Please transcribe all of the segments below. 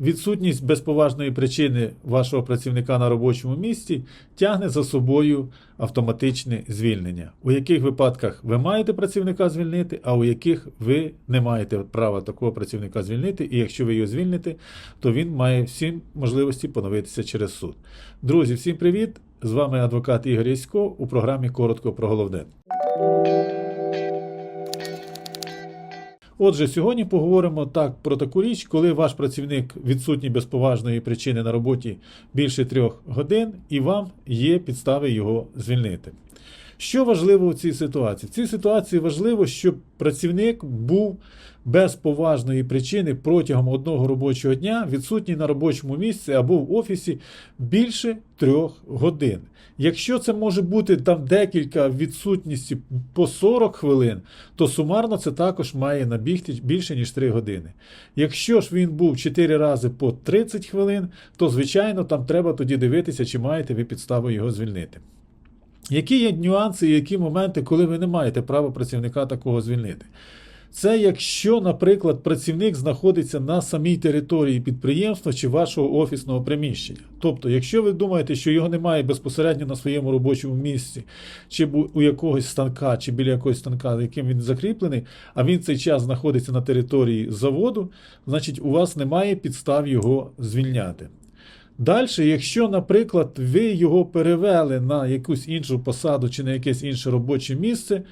відсутність безповажної причини вашого працівника на робочому місці тягне за собою автоматичне звільнення, у яких випадках ви маєте працівника звільнити, а у яких ви не маєте права такого працівника звільнити, і якщо ви його звільните, то він має всі можливості поновитися через суд. Друзі, всім привіт! З вами адвокат Ігор Ясько у програмі Коротко про головне. Отже, сьогодні поговоримо так про таку річ, коли ваш працівник відсутній без поважної причини на роботі більше трьох годин, і вам є підстави його звільнити. Що важливо у цій ситуації? В цій ситуації важливо, щоб працівник був без поважної причини протягом одного робочого дня відсутній на робочому місці або в офісі більше трьох годин. Якщо це може бути там декілька відсутністей по 40 хвилин, то сумарно це також має набігти більше ніж 3 години. Якщо ж він був 4 рази по 30 хвилин, то звичайно там треба тоді дивитися, чи маєте ви підставу його звільнити. Які є нюанси і які моменти, коли ви не маєте права працівника такого звільнити? Це якщо, наприклад, працівник знаходиться на самій території підприємства чи вашого офісного приміщення. Тобто, якщо ви думаєте, що його немає безпосередньо на своєму робочому місці, чи у якогось станка, чи біля якогось станка, яким він закріплений, а він цей час знаходиться на території заводу, значить у вас немає підстав його звільняти. Далі, якщо, наприклад, ви його перевели на якусь іншу посаду чи на якесь інше робоче місце,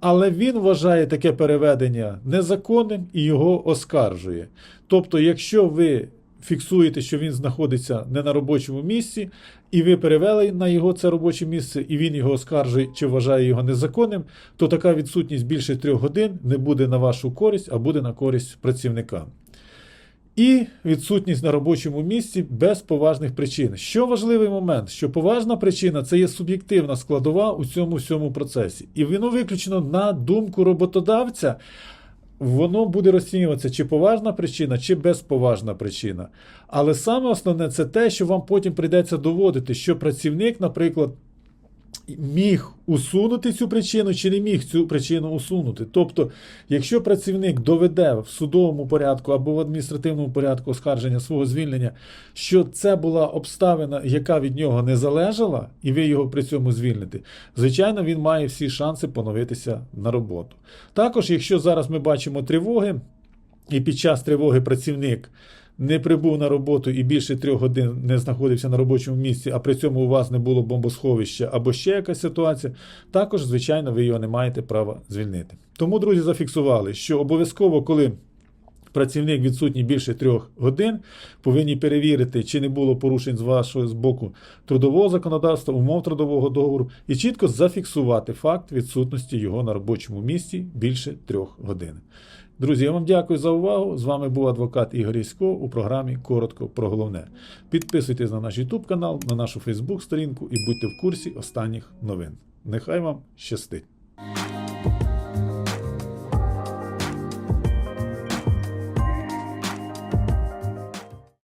але він вважає таке переведення незаконним і його оскаржує. Тобто, якщо ви фіксуєте, що він знаходиться не на робочому місці, і ви перевели на його це робоче місце, і він його оскаржує чи вважає його незаконним, то така відсутність більше трьох годин не буде на вашу користь, а буде на користь працівника. І відсутність на робочому місці без поважних причин. Що важливий момент, що поважна причина це є суб'єктивна складова у цьому всьому процесі. І воно виключено на думку роботодавця, воно буде розцінюватися чи поважна причина, чи безповажна причина. Але саме основне це те, що вам потім прийдеться доводити, що працівник, наприклад, міг усунути цю причину чи не міг цю причину усунути. Тобто, якщо працівник доведе в судовому порядку або в адміністративному порядку оскарження свого звільнення, що це була обставина, яка від нього не залежала, і ви його при цьому звільните, звичайно, він має всі шанси поновитися на роботу. Також, якщо зараз ми бачимо тривоги, і під час тривоги працівник не прибув на роботу і більше трьох годин не знаходився на робочому місці, а при цьому у вас не було бомбосховища або ще якась ситуація, також, звичайно, ви його не маєте права звільнити. Тому, друзі, зафіксували, що обов'язково, коли працівник відсутній більше трьох годин, повинні перевірити, чи не було порушень з вашого з боку трудового законодавства, умов трудового договору, і чітко зафіксувати факт відсутності його на робочому місці більше трьох годин. Друзі, я вам дякую за увагу. З вами був адвокат Ігор Ісько у програмі Коротко про головне. Підписуйтесь на наш YouTube канал, на нашу Facebook сторінку і будьте в курсі останніх новин. Нехай вам щастить!